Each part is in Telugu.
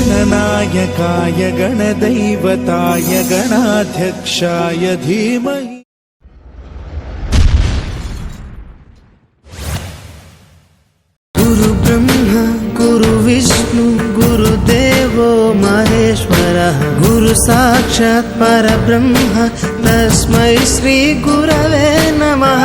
गणनायकाय गणदैवताय गणाध्यक्षाय धीमहि। गुरु ब्रह्मा गुरु विष्णु गुरुदेवो महेश्वरः गुरु साक्षात् परब्रह्म तस्मै श्रीगुरवे नमः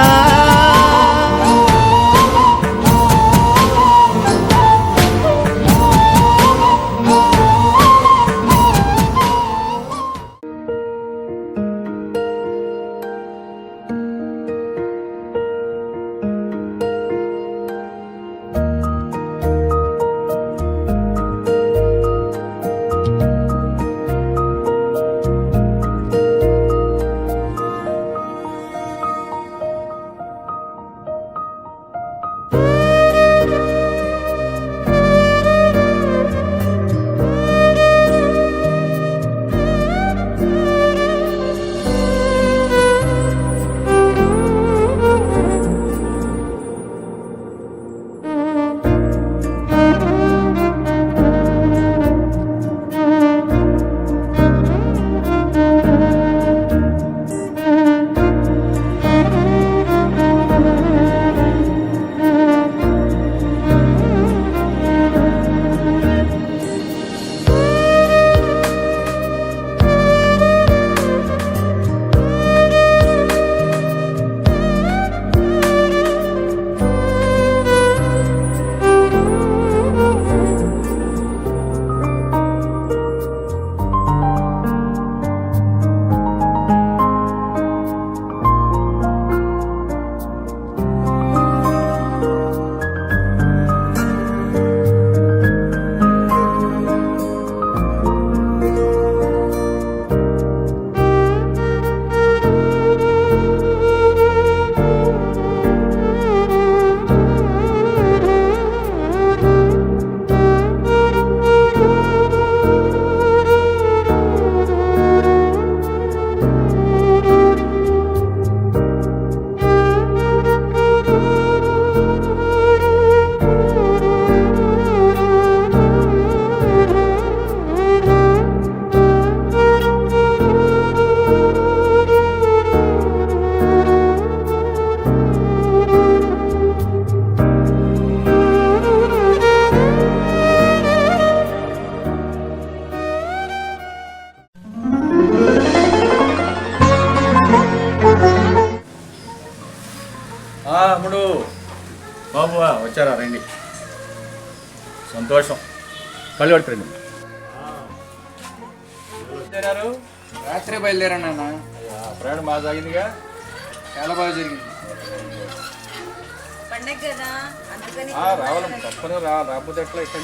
బాబు వచ్చారా? రండి. సంతోషం. కళ్ళు వచ్చారు రాత్రి బయలుదేరాను అన్న ప్రయాణం బాగా సాగిందిగా చాలా బాగా జరిగింది. పండగ కదా అందుకని ఆ, రావాలి. తప్పని రా రాకపోతే ఎట్లా ఇష్టం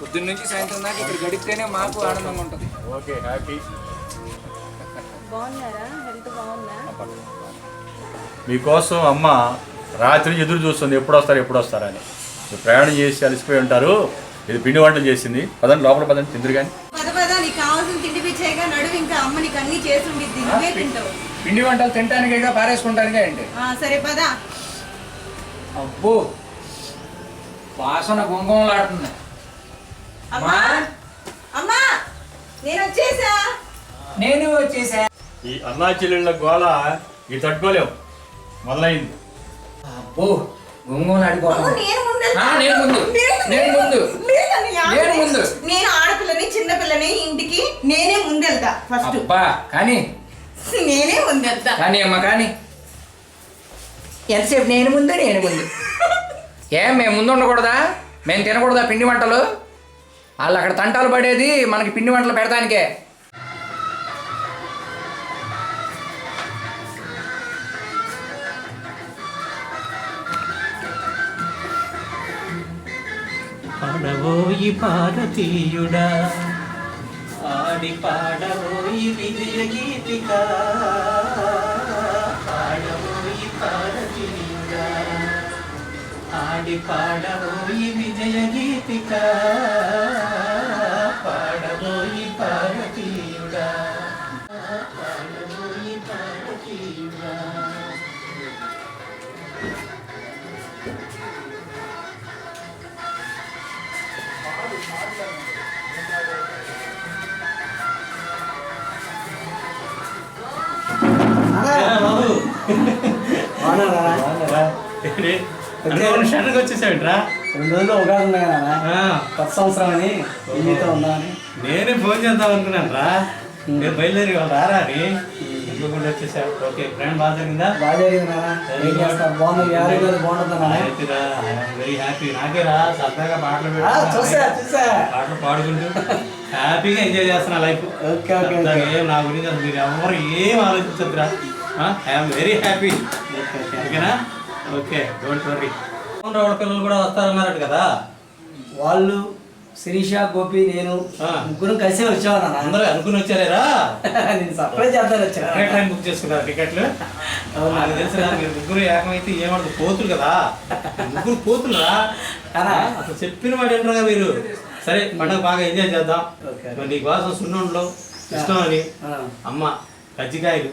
పొద్దున్న నుంచి సాయంత్రం దాకా ఇక్కడ గడిపితేనే మాకు ఆనందంగా ఉంటుంది. Okay happy. బాగున్నారా? హెల్త్ బాగుందా? మీకోసం అమ్మ రాత్రి ఎదురు చూస్తుంది ఎప్పుడు వస్తారు ఎప్పుడు వస్తారని ప్రయాణం చేసి అలసిపోయి ఉంటారు. ఇది పిండి వంటలు చేసింది. పదండి లోపల పదండి తిందురు కానీ పిండి వంటలు తినటానికేగా పారేసుకుంటానికే ఆ, సరే పద. అబ్బో వాసన గుంగంలాడుతుంది అమ్మా అమ్మా నేను వచ్చేసా? నేను వచ్చేసా. ఈ అన్నా చెల్లెళ్ళ గోళ ఇది తట్టుకోలేవు. మొదలైంది. అబ్బో గుంగంలాడిపోతుంది అమ్మో, నేను ముందు. నేను ముందు. నేను ముందు. నేను ఆడపిల్లని చిన్న పిల్లని ఇంటికి నేనే ముందెళ్తా ఫస్ట్. అబ్బా కానీ. నేనే ముందెళ్తా. కానీ అమ్మ కానీ. ఎంతసేపు? నేను ముందు నేను ముందు. ఏం మేము ముందు ఉండకూడదా? మేము తినకూడదా పిండి వంటలు? వాళ్ళు అక్కడ తంటాలు పడేది మనకి పిండి వంటలు పెడతానికే. పాడవోయి పారతీయుడా ఆడి పాడవోయి విజయ గీతిక. పాడవోయి పారతీయుడా ఆడి పాడవోయి విజయ గీతిక. వచ్చేసావిట్రా? రెండు రోజులు ఉగాది ఉన్నాయి కదా. కొత్త సంవత్సరం అని మీతో ఉందామని. నేనే ఫోన్ చేద్దాం అనుకున్నాను రా నేను బయలుదేరి వాళ్ళు రారా అని ఇంకొకటి వచ్చేసా. ఓకే ఫ్రెండ్ బాగా జరిగిందా? బాగా జరిగింది బాగుంది బాగుంటుందా వెరీ హ్యాపీ. నాకే రా సరదాగా పాటలు. చూసా చూసా. పాటలు పాడుకుంటూ హ్యాపీగా ఎంజాయ్ చేస్తున్నా లైఫ్. ఓకే ఏం నా గురించి అసలు మీరు ఎవరు ఏం ఆలోచించద్దురా? I'm very happy. ఓకేనా? ఓకే డోంట్ వరీ రావుల పిల్లలు కూడా వస్తారన్నారట కదా? వాళ్ళు శిరీష గోపి నేను. ముగ్గురం కలిసే వచ్చావు అందరూ అనుకుని వచ్చారేరా నేను సర్ప్రైజ్ చేద్దాను వచ్చా టికెట్ ట్రైన్ బుక్ చేసుకున్నారు టికెట్లు? నాకు తెలుసు కదా, మీరు ముగ్గురు ఏకమైతే ఏమంటారు పోతులు కదా. ముగ్గురు పోతులురా? అలా? అసలు చెప్పిన మాట ఏంటారా మీరు సరే పండుగ బాగా ఎంజాయ్ చేద్దాం. నీ కోసం సున్నుండలో ఇష్టం అని. అమ్మ కజ్జికాయలు.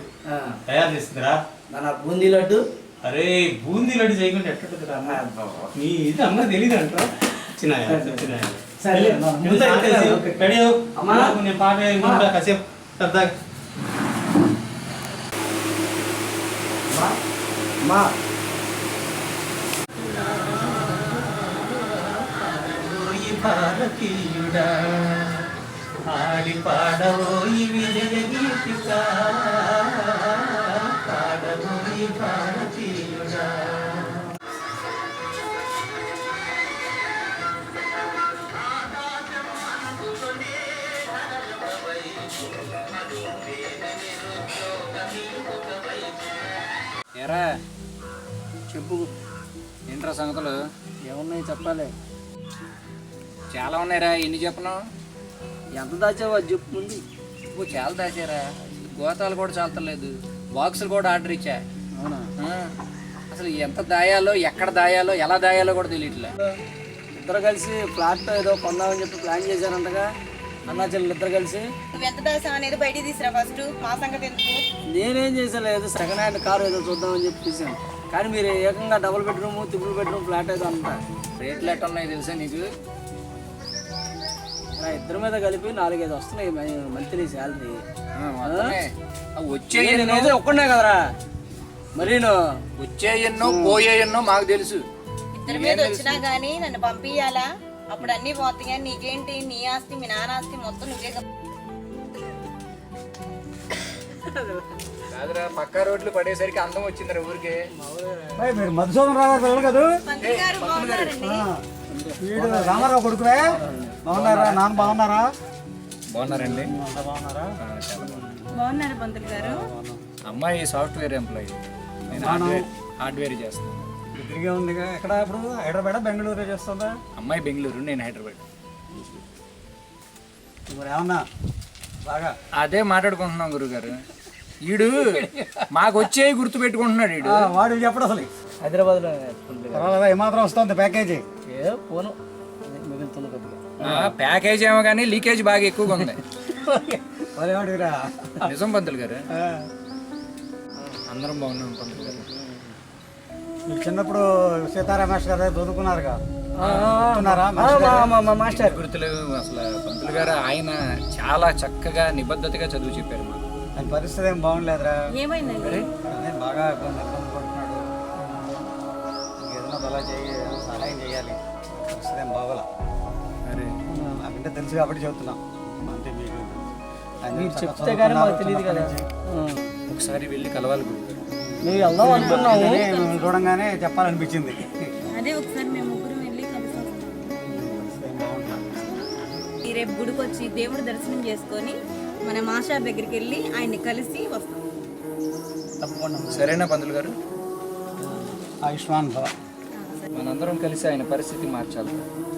తయారు చేస్తుందిరా నాన్న బూందీ లడ్డు అరే బూందీ లడ్డు చేయకుండా ఎట్టుంటుందిరా అమ్మ? నీ ఇది అమ్మ తెలియదు అంటారా చిన్న నేను పాట కాసేపు సరదాగా మా ఓయి భారతీయుడా ఆడి పాడవోయి విజయ గీతిక. ఏరా చెప్పు. ఏంట్రా సంగతులు? ఏమున్నాయి చెప్పాలి. చాలా ఉన్నాయిరా ఎన్ని చెప్పను ఎంత దాచావో అది చెప్పు ముందు. నువ్వు చాలా దాచారా? గోతాలు కూడా చాలతలేదు బాక్సులు కూడా ఆర్డర్ ఇచ్చా. అవునా? అసలు ఎంత దాయాలో ఎక్కడ దాయాలో ఎలా దాయాలో కూడా తెలియట్లే. ఇద్దరు కలిసి ఫ్లాట్ ఏదో కొందామని చెప్పి ప్లాన్ చేశారంటగా. అన్నా చెల్లెలు ఇద్దరు కలిసి. నువ్వు ఎంత దాసావు అనేది బయటికి తీసురా ఫస్ట్ మా సంగతి ఎందుకు? నేనేం చేసలేదు సెకండ్ హ్యాండ్ కారు ఏదో చూద్దామని చెప్పి చూసాను కానీ మీరు ఏకంగా double bedroom triple bedroom flat ఏదో అంతా రేట్లు ఎట్ట ఉన్నాయి తెలుసా నీకు? ఇద్దరి మీద కలిపి నాలుగైదు వస్తున్నాయి మంత్లీ శాలరీ వచ్చే నేనైతే ఒక్కడే కదరా? మరీను. వచ్చే ఎన్నో పోయే ఎన్నో మాకు తెలుసు. ఇద్దరి మీద వచ్చినా గానీ నన్ను పంపించాలా అప్పుడు అన్ని పోతాయి కానీ నీకేంటి? నీ ఆస్తి మీ నాన్న ఆస్తి మొత్తం నువ్వే. కాదురా పక్కా రోడ్లు పడేసరికి అందం వచ్చిందిరా ఊరికే. మీరు మధుసూదన్ రావు కదా? వీడు రామారావు కొడుకువే. బాగున్నారా? నాన్న బాగున్నారా? బాగున్నారండి. బాగున్నారా? బాగున్నారు? పంతులు గారు? అమ్మాయి సాఫ్ట్వేర్ ఎంప్లాయీ. నేను హార్డ్వేర్ హార్డ్వేర్ చేస్తాను తిరిగే ఉంది ఎక్కడ ఇప్పుడు? హైదరాబాద్? బెంగళూరు చేస్తుందా? అమ్మాయి బెంగళూరు నేను హైదరాబాద్. మరి ఏమన్నా? బాగా. అదే మాట్లాడుకుంటున్నాం గురుగారు. ఈడు మాకు వచ్చే గుర్తు పెట్టుకుంటున్నాడు ఈడు వాడు చెప్పడు అసలు? హైదరాబాద్లో పర్వాలేదా? ఏమాత్రం వస్తుంది ప్యాకేజీ. ఏ పోను. మిగులుతుంది కొద్దిగా. ఆ, ప్యాకేజ్ ఏమో కానీ లీకేజ్ బాగా ఎక్కువగా ఉంది. నిజం పంతులు గారు. అందరం బాగున్నాం పంతులు గారు. మీరు చిన్నప్పుడు సీతారామేష్ గారు చదువుకున్నారుగా చదువుకున్నారా మాస్టర్ గుర్తులు అసలు పంతులు గారు ఆయన చాలా చక్కగా నిబద్ధతగా చదువు చెప్పారు మాకు. ఆయన పరిస్థితి ఏం బాగుండలేదురా. ఏమైందండి? బాగా ఇబ్బంది ఇబ్బంది పడుతున్నాడు. ఇంకేదైనా అలా చేయి సహాయం చేయాలి. పరిస్థితి ఏం బాగోలా. అరే. నాకంటే తెలుసు కాబట్టి చెబుతున్నాం. అంటే మీకు మీరు చెప్తే కానీ మాకు తెలియదు కదా. ఒకసారి వెళ్ళి కలవాలి గురుగారు. మేము వెళ్దాం అనుకున్నాము. చూడంగానే చెప్పాలనిపించింది. అదే ఒకసారి మేము ముగ్గురు వెళ్ళి కలిసి రేపు గుడికి వచ్చి దేవుడి దర్శనం చేసుకొని మన మాషా దగ్గరికి వెళ్ళి ఆయన్ని కలిసి వస్తాం. తప్పకుండా. సరేనా పంతులు గారు? ఆయుష్మాన్ భవ మనందరం కలిసి ఆయన పరిస్థితి మార్చాలి.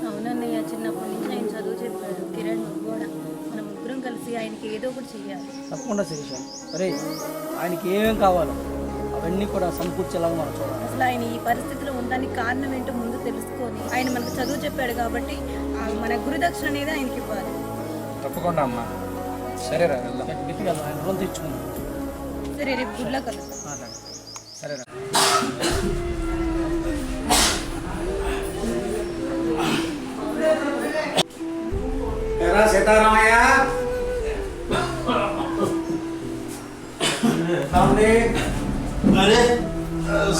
అవునన్నయ్య చిన్నప్పటి నుంచి ఆయన చదువు చెప్పాడు. కిరణ్ కూడా మనం ముగ్గురం కలిసి ఆయనకి ఏదో ఒకటి చెయ్యాలి. తప్పకుండా శిరీష. అరే ఆయనకి ఏమేం కావాలో? అవన్నీ కూడా సమకూర్చేలాగా మనం చూడాలి. అసలు ఆయన ఈ పరిస్థితిలో ఉండడానికి కారణం ఏంటో ముందు తెలుసుకొని ఆయన మనకు చదువు చెప్పాడు కాబట్టి ఆ మన గురుదక్షిణ అనేది ఆయనకి ఇవ్వాలి. తప్పకుండా అమ్మా. సరేరా వెళ్దాం. గట్టిగా ఆయన రుణం తెచ్చుకున్నాం సరే రేపు గుడిలో కలుస్తాం సరేరా. సీతారామయ్య.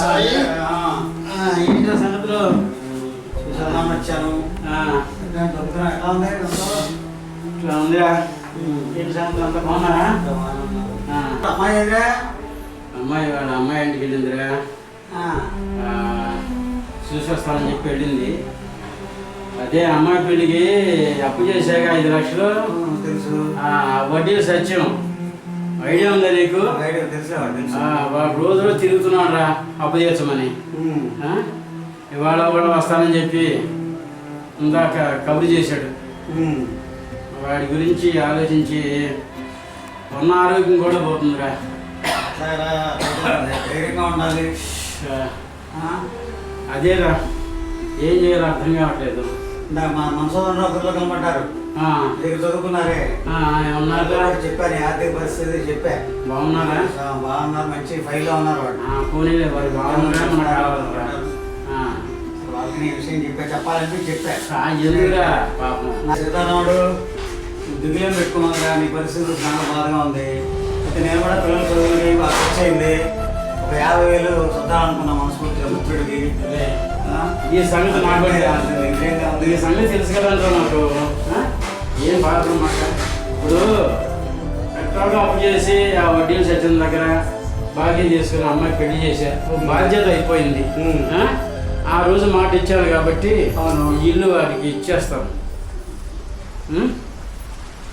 సాయి. ఆ, ఏంటి సంగతులు? వచ్చాను ఉంది? అంతా? ఇట్లా ఉందిరా. ఏంటి సంగతి అంతా బాగున్నారా? అమ్మాయి ఏదిరా? అమ్మాయి వాళ్ళ అమ్మాయి ఇంటికి వెళ్ళిందిరా. చూసి వస్తానని చెప్పి వెళ్ళింది. అదే అమ్మాయి పెళ్ళికి అప్పు చేశాక ఐదు లక్షలు. తెలుసు. ఆ, వడ్డీ సత్యం. ఐడియా ఉందా నీకు? ఐడియా తెలుసు? వాడు రోజులో తిరుగుతున్నాడు రా అప్పు ఆ? ఇవాళ కూడా వస్తానని చెప్పి ఇందాక కబురు చేశాడు. వాడి గురించి ఆలోచించి ఉన్న ఆరోగ్యం కూడా పోతుందిరా. ఉండాలి. అదేరా ఏం చేయాలో అర్థం కావట్లేదు. మా మనసోదరు ఒకరిలో కనబడ్డారు దగ్గర చదువుకున్నారే? ఆ, ఏమన్నారా చెప్పాను ఆర్థిక పరిస్థితి చెప్పా. బాగున్నారా? బాగున్నారు మంచి ఫైల్లో ఉన్నారు ఆ, పోనీలే వాడు బాగున్నారా. వాళ్ళకి విషయం చెప్పా చెప్పాలంటే చెప్పా. ఎందుకురా? పాపం. నా సీతారాముడు దిగులేం పెట్టుకున్నారా నీ పరిస్థితి చాలా బాధగా ఉంది. అయితే నేను కూడా పిల్లలు చదువుకుని బాగా ఖర్చు అయింది. ఒక యాభై వేలు చూద్దామనుకున్నా మనస్ఫూర్తిగా. ఆ? ఈ సంగతి నాకు? ఈ సంగతి తెలుసు కదా నాకు ఏం బాధపడమాట ఇప్పుడు పెట్రోల్ అప్పు చేసి ఆ వడ్డీలు సత్యం దగ్గర బాకీ చేసుకుని అమ్మాయి పెళ్ళి చేశా ఓ బాధ్యత అయిపోయింది. ఆ? రోజు మాట ఇచ్చాను కాబట్టి అవును. ఇల్లు వాడికి ఇచ్చేస్తాను?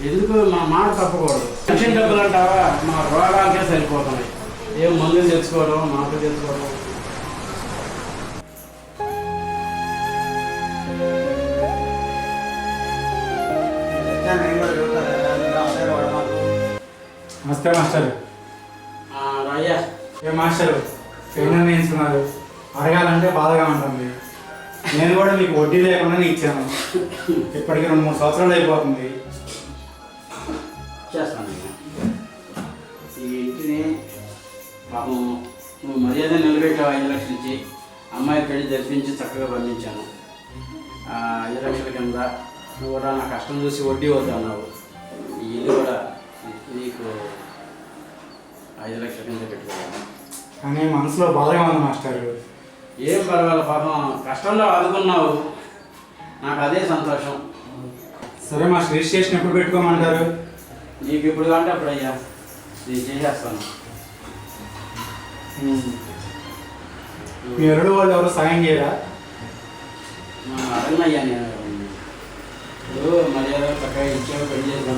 ఎందుకు మా మాట తప్పకూడదు పెన్షన్ డబ్బులు అంటావా మా రోగాలకే సరిపోతున్నాయి ఏం మందులు తెచ్చుకోవడం మాటలు తెచ్చుకోవడం నమస్తే మాస్టర్. రాయ్యా ఏ మాస్టర్ ఏం నిర్ణయించుకున్నారు అడగాలంటే బాధగా ఉంటుంది. నేను కూడా మీకు వడ్డీ లేకుండానే ఇచ్చాను. ఇప్పటికి రెండు మూడు సంవత్సరాలు అయిపోతుంది. చేస్తాను. ఈ ఇంటిని పాపం నువ్వు మర్యాద నిలబెట్టావు ఐదు లక్షలు ఇచ్చి అమ్మాయి పెళ్ళి జరిపించి చక్కగా ఆ, ఐదు లక్షల కింద నువ్వు కూడా నా కష్టం చూసి వడ్డీ వద్దు అన్నావు ఈ ఇల్లు కూడా నీకు ఐదు లక్షల కింద పెట్టుకోవాలి. కానీ మనసులో బాధగా ఉంది మాస్టర్. ఏం పర్వాలేదు పాపం కష్టంలో ఆదుకున్నావు. నాకు అదే సంతోషం. సరే మాస్టర్ రిజిస్ట్రేషన్ ఎప్పుడు పెట్టుకోమంటారు? నీకు ఇప్పుడు కంటే అప్పుడు అయ్యా. నేను చేసేస్తాను. మీ ఎరుడు వాళ్ళు ఎవరు సాయం చేయరా? అడగనయ్యా నేను. ఇప్పుడు మర్యాద చక్కగా పెళ్ళి చేసి పంపించాము మళ్ళీ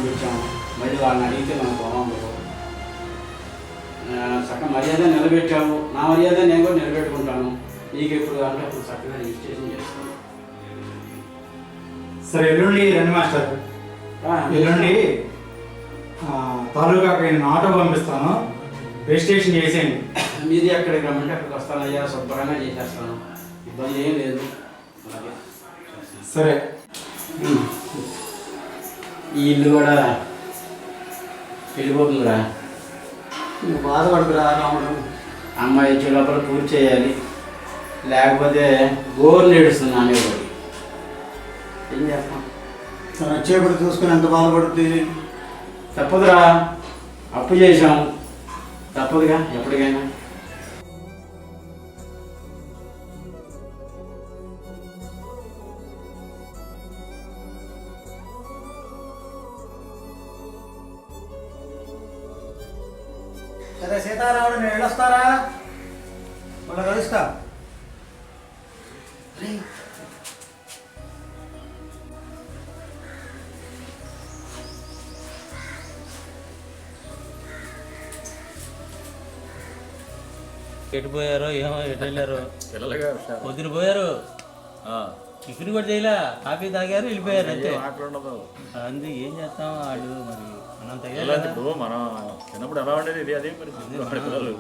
వాళ్ళని అడిగితే మనం బాగుండదు చక్కగా మర్యాద నిలబెట్టాము నా మర్యాద నేను కూడా నిలబెట్టుకుంటాను. నీకు ఎప్పుడు అంటే అప్పుడు చక్కగా రిజిస్ట్రేషన్ చేస్తాను. సరే ఎల్లుండి రండి మాస్టర్. ఎల్లుండి తాలూకాకి నేను ఆటో పంపిస్తాను. రిజిస్ట్రేషన్ చేసేయండి. మీది ఎక్కడికి రమ్మంటే అక్కడికి వస్తాను అయ్యా శుభ్రంగా చేసేస్తాను. ఇబ్బంది ఏం లేదు. సరే. ఈ ఇల్లు కూడా వెళ్ళిపోతుందిరా. నువ్వు బాధపడుకురా రాముడు. అమ్మాయి వచ్చే లోపల పూర్తి చేయాలి. లేకపోతే గోరు నేడుస్తుంది అనేవాడు ఏం చేస్తాం? తను వచ్చేప్పుడు చూసుకుని ఎంత బాధపడుతుంది తప్పదురా. అప్పు చేశాం. తప్పదుగా ఎప్పటికైనా. సరే సీతారాముడు నేను వెళ్ళొస్తారా? మళ్ళీ కలుస్తా. ఎటు పోయారో ఏమో ఎటు వెళ్ళారో? పిల్లలుగా పొద్దున పోయారు? టిఫిన్ కూడా చేయలే. కాఫీ తాగారు వెళ్ళిపోయారు అంతే. అంది ఏం చేస్తాం వాళ్ళు మరి? మనం తగ్గలేదు మనం చిన్నప్పుడు ఎలా ఉండేది? ఇది అదే పరిస్థితి పిల్లలు.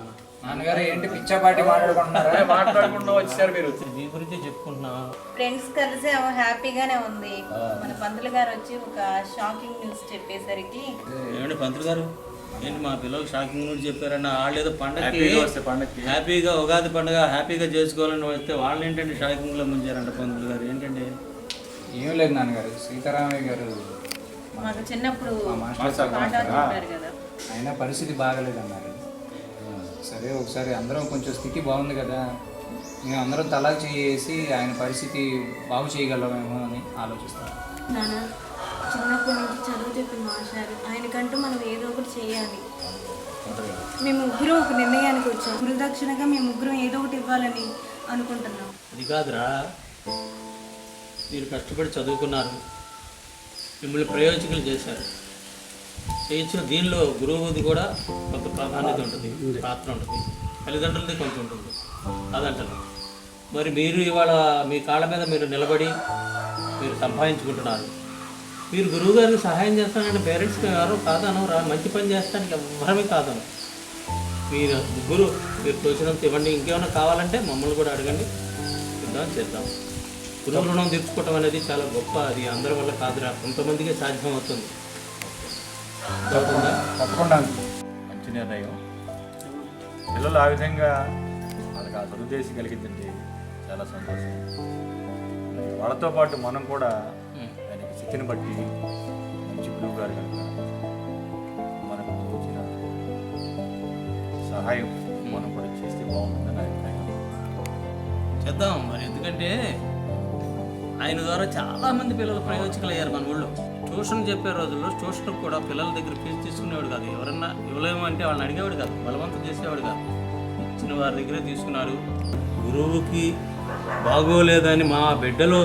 నాన్నగారు ఏంటి పిచ్చాపాటి మాట్లాడుకుంటున్నారా? అదే మాట్లాడకుండా వచ్చారు మీరు. దీని గురించి చెప్పుకుంటున్నాం. ఫ్రెండ్స్ కలిసి హ్యాపీగానే ఉంది. మన పంతులు గారు వచ్చి ఒక షాకింగ్ న్యూస్ చెప్పేసరికి. ఏమండి పంతులు గారు? ఏంటి మా పిల్లలు షాకింగ్ కూడా చెప్పారన్న వాళ్ళు ఏదో పండగకి హ్యాపీగా వస్తే పండక్కి. హ్యాపీగా ఉగాది పండుగ హ్యాపీగా చేసుకోవాలని వస్తే వాళ్ళు ఏంటంటే షాకింగ్లో ముంచారంట పంతులు గారు? ఏంటండి? ఏం లేదు నాన్నగారు సీతారామయ్య గారు మాకు చిన్నప్పుడు అయినా పరిస్థితి బాగలేదన్నారు. సరే ఒకసారి అందరం కొంచెం స్థితి బాగుంది కదా. మేము అందరం తలా చేసి ఆయన పరిస్థితి బాగు చేయగలమేమో అని ఆలోచిస్తాం. నాన్న చిన్నప్పటి నుంచి చదువు చెప్పిన మాస్టారు ఆయనకంటూ మనం ఏదో ఒకటి చేయాలి. మేము ముగ్గురు ఒక నిర్ణయానికి వచ్చాం. గురుదక్షిణగా మేము ముగ్గురం ఏదో ఒకటి ఇవ్వాలని అనుకుంటున్నాం. అది కాదురా. మీరు కష్టపడి చదువుకున్నారు. మిమ్మల్ని ప్రయోజకులు చేశారు. చేయించిన దీనిలో గురువుది కూడా కొంత ప్రాధాన్యత ఉంటుంది పాత్ర ఉంటుంది. తల్లిదండ్రులది కొంచెం ఉంటుంది. అదంటారు మరి మీరు ఇవాళ మీ కాళ్ళ మీద మీరు నిలబడి మీరు సంపాదించుకుంటున్నారు. మీరు గురువు గారికి సహాయం చేస్తానంటే పేరెంట్స్కి ఎవరో కాదను రా మంచి పని చేస్తానికి ఎవరమే కాదను మీరు ముగ్గురు మీరు తోచినంత ఇవ్వండి ఇంకేమైనా కావాలంటే మమ్మల్ని కూడా అడగండి. ఇద్దాం చేద్దాం. గురువు రుణం తీర్చుకోవటం అనేది చాలా గొప్ప అది అందరి వల్ల కాదురా కొంతమందికే సాధ్యం అవుతుంది తప్పకుండా మంచి నిర్ణయం. పిల్లలు ఆ విధంగా వాళ్ళకి ఆ దురుద్దేశం కలిగిందండి. చాలా సంతోషం. వాళ్ళతో పాటు మనం కూడా శక్తిని బట్టి మంచి గురువు గారు కనుక మనకు వచ్చిన సహాయం మనం కూడా చేస్తే బాగుంటుందని అభిప్రాయం. చేద్దాం మరి. ఎందుకంటే ఆయన ద్వారా చాలా మంది పిల్లలు ప్రయోజకులు అయ్యారు మన ఊళ్ళో. ట్యూషన్ చెప్పే రోజుల్లో ట్యూషన్ కూడా పిల్లల దగ్గర ఫీజు తీసుకునేవాడు కాదు. ఎవరన్నా ఇవ్వలేము అంటే వాళ్ళని అడిగేవాడు కాదు. బలవంతం చేసేవాడు కాదు. ఇచ్చిన వారి దగ్గరే తీసుకున్నాడు. గురువుకి బాగోలేదని మా బిడ్డలో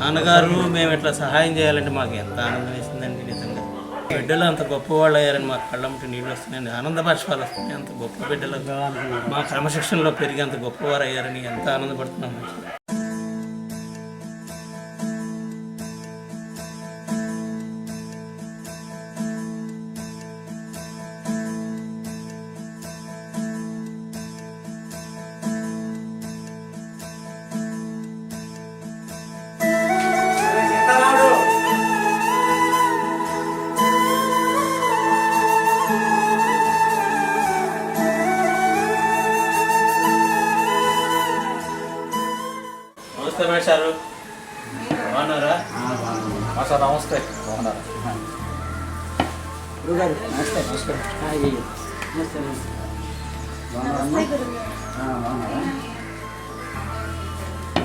నాన్నగారు మేము ఇట్లా సహాయం చేయాలంటే మాకు ఎంత ఆనందం వేసిందండి నిజంగా. బిడ్డలు అంత గొప్పవాళ్ళు అయ్యారని మాకు కళ్ళమ్మటి నీళ్ళు వస్తున్నాయండి. ఆనంద భాషలు వస్తున్నాయి అంత గొప్ప బిడ్డలు. మా క్రమశిక్షణలో పెరిగి అంత గొప్పవారు అయ్యారని ఎంత ఆనందపడుతున్నాం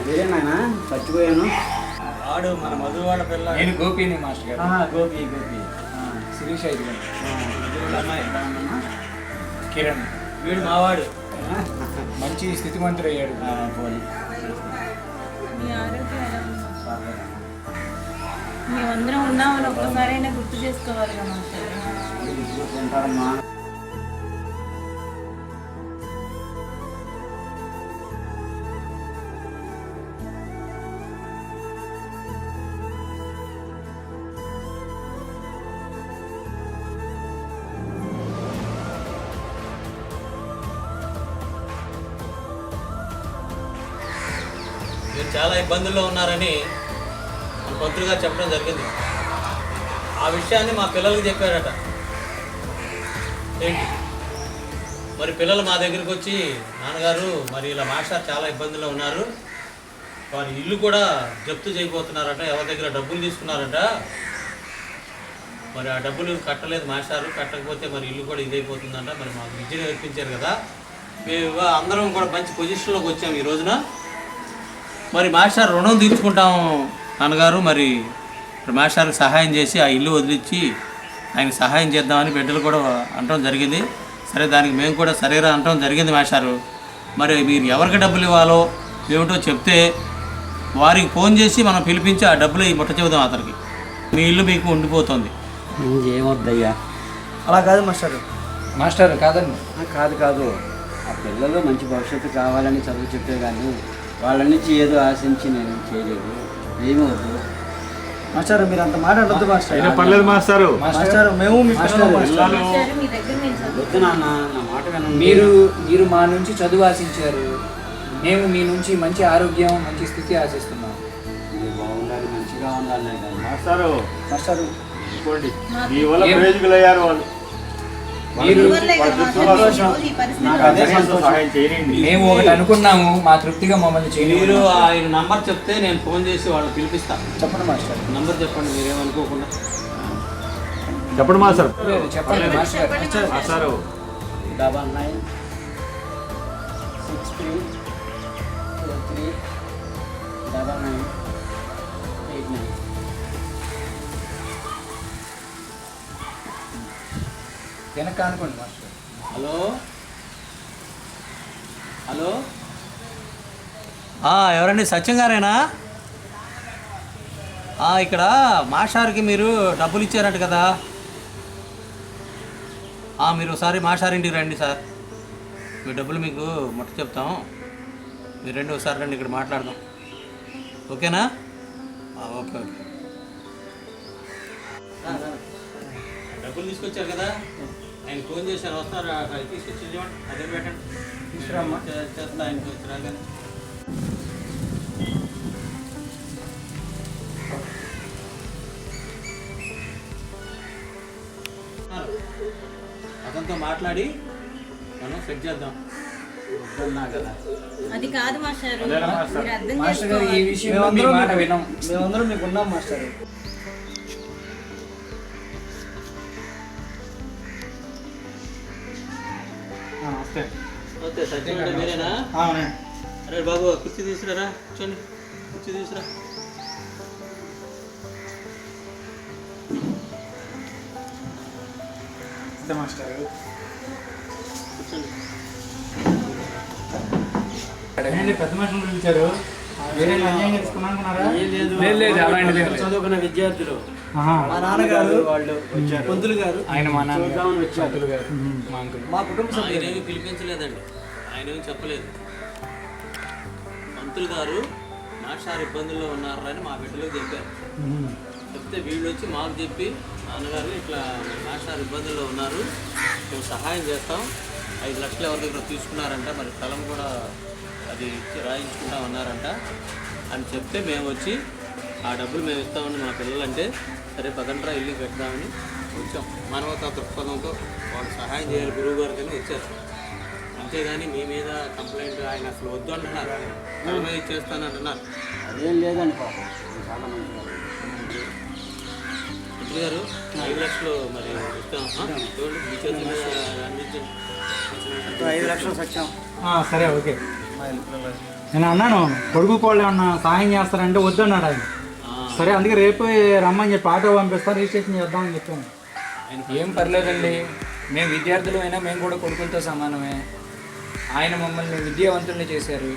మీరే నాయన? చచ్చిపోయాను. వాడు మన మధు వాళ్ళ పిల్ల. నేను గోపిని మాస్టర్ గారు. ఆ, గోపి గోపి. ఆ, శిరీష వీళ్ళ అమ్మాయి? కిరణ్. వీడు మావాడు. మంచి స్థితిమంతుడు అయ్యాడు ఆ, పోనీ. మీ ఆరోగ్యం ఎలా ఉంది? పర్లేదమ్మా. మేమందరం ఉన్నామని ఒక్కసారైనా గుర్తు చేసుకోవాలి కదా ఇబ్బందుల్లో ఉన్నారని మన మంత్రి గారు చెప్పడం జరిగింది. ఆ విషయాన్ని మా పిల్లలకి చెప్పారట. ఏంటి? మరి పిల్లలు మా దగ్గరికి వచ్చి నాన్నగారు మరి ఇలా మాస్టర్ చాలా ఇబ్బందుల్లో ఉన్నారు. వారి ఇల్లు కూడా జప్తు చేయబోతున్నారట ఎవరి దగ్గర డబ్బులు తీసుకున్నారట. మరి ఆ డబ్బులు కట్టలేదు మాస్టారు కట్టకపోతే మరి ఇల్లు కూడా ఇదైపోతుందంట. మరి మాకు విద్య నేర్పించారు కదా. మేము అందరం కూడా మంచి పొజిషన్లోకి వచ్చాము ఈ రోజున. మరి మాస్టర్ రుణం తీర్చుకుంటాం నాన్నగారు మరి మాస్టర్కి సహాయం చేసి ఆ ఇల్లు వదిలించి ఆయనకి సహాయం చేద్దామని బిడ్డలు కూడా అనటం జరిగింది. సరే దానికి మేము కూడా సరేరా అనటం జరిగింది మాస్టారు. మరి మీరు ఎవరికి డబ్బులు ఇవ్వాలో ఏమిటో చెప్తే వారికి ఫోన్ చేసి మనం పిలిపించి ఆ డబ్బులు ఈ ముట్ట చెబుదాం అతనికి. మీ ఇల్లు మీకు ఉండిపోతుంది. ఇంకేమొద్దయ్యా? అలా కాదు మాస్టర్. మాస్టర్ కాదండి. కాదు కాదు. ఆ పిల్లలు మంచి భవిష్యత్తు కావాలని చదువు చెప్పే కానీ వాళ్ళ నుంచి ఏదో ఆశించి నేను చేయలేదు. ఏమీ వద్దు మాస్టర్ మీరు అంత మాట అనొద్దు మాస్టర్. అయినా పర్లేదు మాస్టారు. మాస్టర్ మేము మీ పిల్లలు మాస్టర్ మాస్టర్. మీ దగ్గర నేను చదువు వద్దు నాన్న నా మాట వినండి. మీరు మీరు మా నుంచి చదువు ఆశించారు. మేము మీ నుంచి మంచి ఆరోగ్యం మంచి స్థితి ఆశిస్తున్నాం. మీరు బాగుండాలి మంచిగా ఉండాలి మాస్టారు. మాస్టర్. మీ వల్ల ప్రయోజకులు అయ్యారు వాళ్ళు. మేము ఒకటి అనుకున్నాము మా తృప్తిగా మమ్మల్ని మీరు చేయలేదు ఆయన నంబర్ చెప్తే నేను ఫోన్ చేసి వాళ్ళు పిలిపిస్తాను చెప్పండి మాస్టర్. నంబర్ చెప్పండి మీరేమనుకోకుండా. చెప్పండి మాస్టర్. లేదు, చెప్పండి master. Double nine six three three double nine. వెనక అనుకోండి మాస్టర్. హలో? హలో? ఆ, ఎవరండి? సత్యం గారేనా? ఆ, ఇక్కడ మాషార్కి మీరు డబ్బులు ఇచ్చారంట కదా. ఆ, మీరు ఒకసారి మాషార్ ఇంటికి రండి సార్. మీ డబ్బులు మీకు ముట్ట చెప్తాం. మీరు రండి ఒకసారి రండి ఇక్కడ మాట్లాడదాం. ఓకేనా? ఆ, ఓకే ఓకే. డబ్బులు తీసుకొచ్చారు కదా? ఆయన ఫోన్ చేశారు వస్తారు అక్కడ తీసుకొచ్చి అదే పెట్టండి. తీసుకురామ్మా. చేస్తా ఆయనకి వచ్చి రాగానే. అతనితో మాట్లాడి మనం సెట్ చేద్దాం. అది కాదు మాస్టారు. మాస్టర్? ఈ వినం మేమందరం మీకు ఉన్నాం మాస్టర్. ఓకే సత్యం మీరేనా? అరే బాబు కుర్చీ తీసుకురారా? కూర్చోండి కుర్చీ తీసుకురా. మాస్టర్? కూర్చోండి. పెద్ద మనుషులు పిలిచారు? లేదు. అలాంటిది. చదువుకున్న విద్యార్థులు. మా నాన్నగారు వాళ్ళు పంతులు గారు ఆయన మా నాన్న వచ్చారు. పంతులు గారు. మా కుటుంబ ఆయన సభ్యులు. ఏమీ పిలిపించలేదండి. ఆయన ఏమీ చెప్పలేదు. మంత్రులు గారు మాస్టార్ ఇబ్బందుల్లో ఉన్నారని మా బిడ్డలకు చెప్పారు. చెప్తే వీళ్ళు వచ్చి మాకు చెప్పి నాన్నగారు ఇట్లా మాస్టార్ ఇబ్బందుల్లో ఉన్నారు. మేము సహాయం చేస్తాం. ఐదు లక్షలు ఎవరి దగ్గర తీసుకున్నారంట మరి స్థలం కూడా అది రాయించుకుంటా ఉన్నారంట. అని చెప్తే మేము వచ్చి ఆ డబ్బులు మేము ఇస్తామని మా పిల్లలంటే సరే పదంట్రా ఇల్లు పెడదామని వచ్చాం. మానవతా దృక్పథంతో వాళ్ళు సహాయం చేయాలి గురువు గారికి అని వచ్చారు. అంతేగాని మీ మీద కంప్లైంట్ ఆయన అసలు వద్దు అంటున్నారు. తలమే ఇచ్చేస్తానంటున్నారు అదేం లేదండి పాపం చాలా గారు ఐదు లక్షలు మరి ఇస్తాం. ఆ? చూడండి మీ చేతుల మీద అందించండి. ఐదు లక్షలు సరే ఓకే. నేను అన్నాను కొడుకు కోళ్ళు ఏమన్నా సహాయం చేస్తారంటే వద్దన్నాడు ఆయన. సరే అందుకే రేపు రమ్మని చెప్పి ఆటో పంపిస్తాను రిజిస్ట్రేషన్ చేద్దామని చెప్పాను. ఏం పర్లేదండి. మేము విద్యార్థులు అయినా మేము కూడా కొడుకులతో సమానమే. ఆయన మమ్మల్ని విద్యావంతుల్ని చేశారు.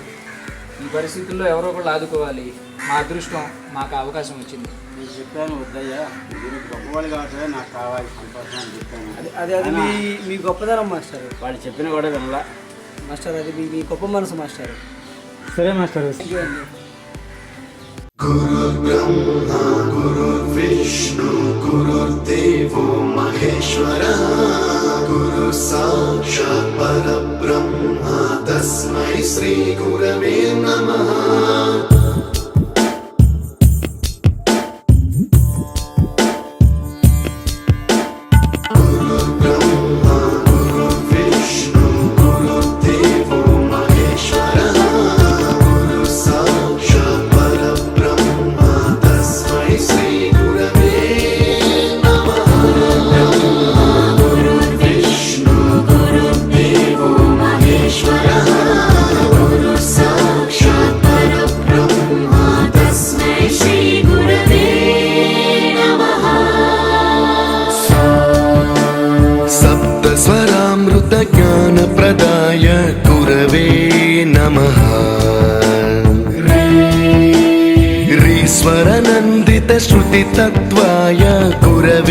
ఈ పరిస్థితుల్లో ఎవరో ఒకళ్ళు ఆదుకోవాలి. మా అదృష్టం మాకు అవకాశం వచ్చింది. నేను చెప్పాను వద్దయ్యా మీరు గొప్పవాళ్ళు కాబట్టి నాకు కావాలి సంతోషం అని చెప్పాను. అది అది అది మీ మీ గొప్పదనం మాస్టర్. వాళ్ళు చెప్పిన కూడా వినలా. మాస్టర్ అది మీ గొప్ప మనసు మాస్టర్. సరే మాస్టర్. గురు బ్రహ్మ గురు విష్ణు గురు దేవో మహేశ్వర గురు సాక్షాత్ పరబ్రహ్మ తస్మై శ్రీ గురవే నమః. रीश्वरनन्दितश्रुतितत्त्वाय गुरवे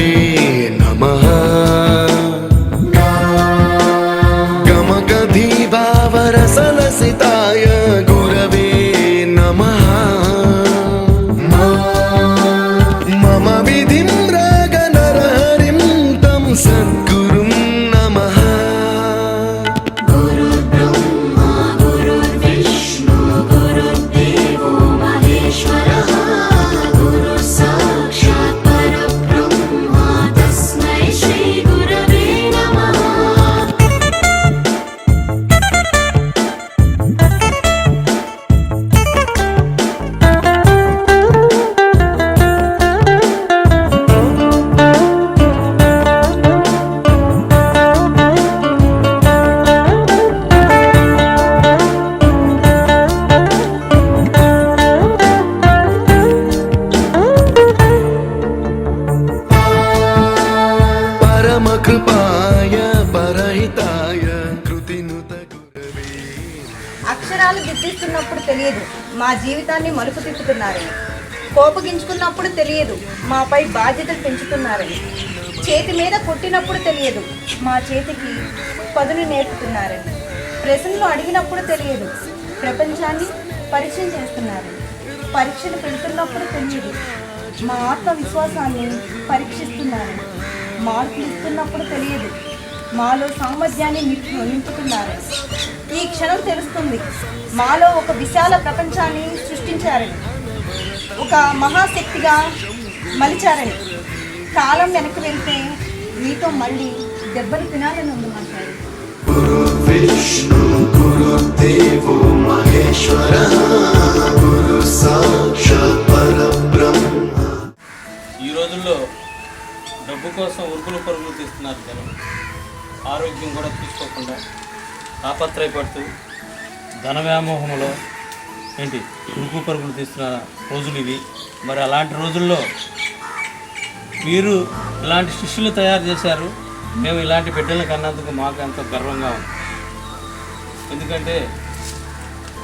జీవితాన్ని మలుపు తిప్పుతున్నారని. కోపగించుకున్నప్పుడు తెలియదు. మాపై బాధ్యతలు పెంచుతున్నారని. చేతి మీద కొట్టినప్పుడు తెలియదు. మా చేతికి పదును నేర్పుతున్నారని. ప్రశ్నలు అడిగినప్పుడు తెలియదు. ప్రపంచాన్ని పరిచయం చేస్తున్నారు పరీక్షలు పెడుతున్నప్పుడు తెలియదు. మా ఆత్మవిశ్వాసాన్ని పరీక్షిస్తున్నారు మార్కులు ఇస్తున్నప్పుడు తెలియదు. మాలో సామర్థ్యాన్ని నింపుతున్నారు ఈ క్షణం తెలుస్తుంది. మాలో ఒక విశాల ప్రపంచాన్ని సృష్టించారని ఒక మహాశక్తిగా మలిచారని. కాలం వెనక్కి వెళ్తే మీతో మళ్ళీ దెబ్బలు తినాలని ఉంది ఈ రోజుల్లో డబ్బు కోసం ఉరుకులు పరుగులు తీస్తున్నారు జనం. ఆరోగ్యం కూడా తీసుకోకుండా తాపత్రయపడుతూ ధన వ్యామోహంలో ఏంటి? ఉరుకు పరుగులు తీస్తున్న రోజులు ఇవి. మరి అలాంటి రోజుల్లో మీరు ఇలాంటి శిష్యులు తయారు చేశారు. మేము ఇలాంటి బిడ్డలను కన్నందుకు మాకు ఎంతో గర్వంగా ఉంది. ఎందుకంటే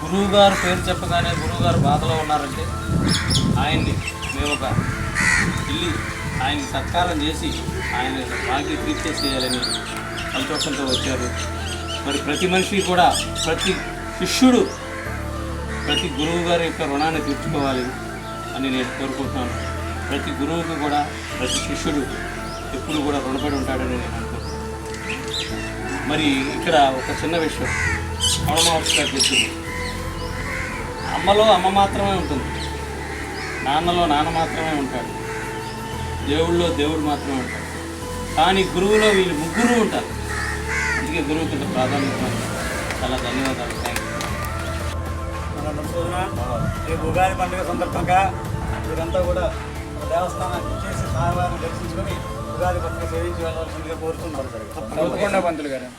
గురువుగారు పేరు చెప్పగానే గురువుగారు బాధలో ఉన్నారంటే ఆయన్ని మేము ఒక వెళ్ళి ఆయన్ని సత్కారం చేసి ఆయన బాకీ తీర్చేసేయాలని సంతోషంతో వచ్చారు. మరి ప్రతి మనిషి కూడా ప్రతి శిష్యుడు ప్రతి గురువు గారి యొక్క రుణాన్ని తీర్చుకోవాలి అని నేను కోరుకుంటున్నాను. ప్రతి గురువుకు కూడా ప్రతి శిష్యుడు ఎప్పుడు కూడా రుణపడి ఉంటాడని నేను అనుకుంటున్నాను. మరి ఇక్కడ ఒక చిన్న విషయం. అమ్మమహర్షి గారు చెప్పింది. అమ్మలో అమ్మ మాత్రమే ఉంటుంది. నాన్నలో నాన్న మాత్రమే ఉంటాడు దేవుళ్ళలో దేవుడు మాత్రమే ఉంటాడు. కానీ గురువులో వీళ్ళు ముగ్గురు ఉంటారు. అందుకే గురువుకి ఇంత ప్రాధాన్యత చాలా ధన్యవాదాలు. థ్యాంక్ రేపు ఉగాది పండుగ సందర్భంగా మీరంతా కూడా దేవస్థానానికి చేసి స్వామివారిని దర్శించుకొని ఉగాది పత్రిక సేవించి వెళ్ళవలసిందిగా కోరుతున్నారు తప్పకుండా పంతులు గారు.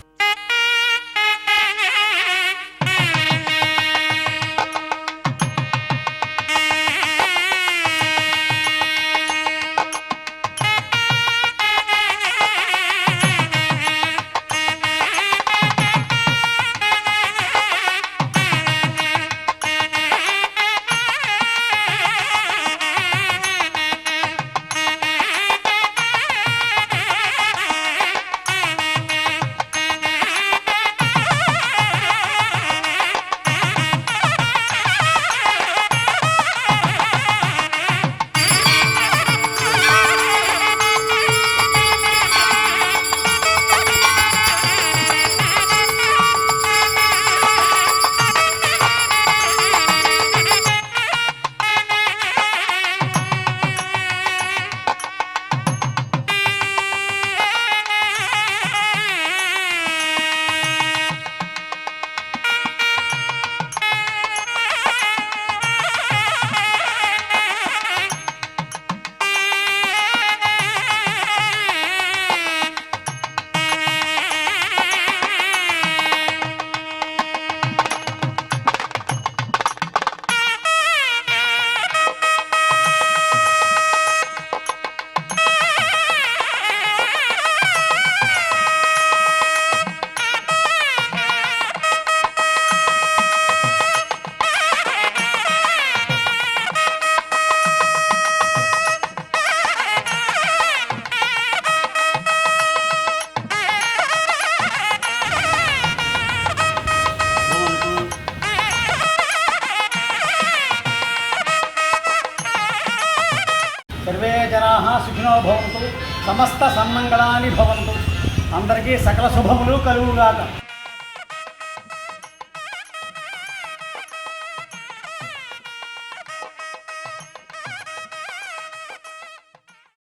करूँगा।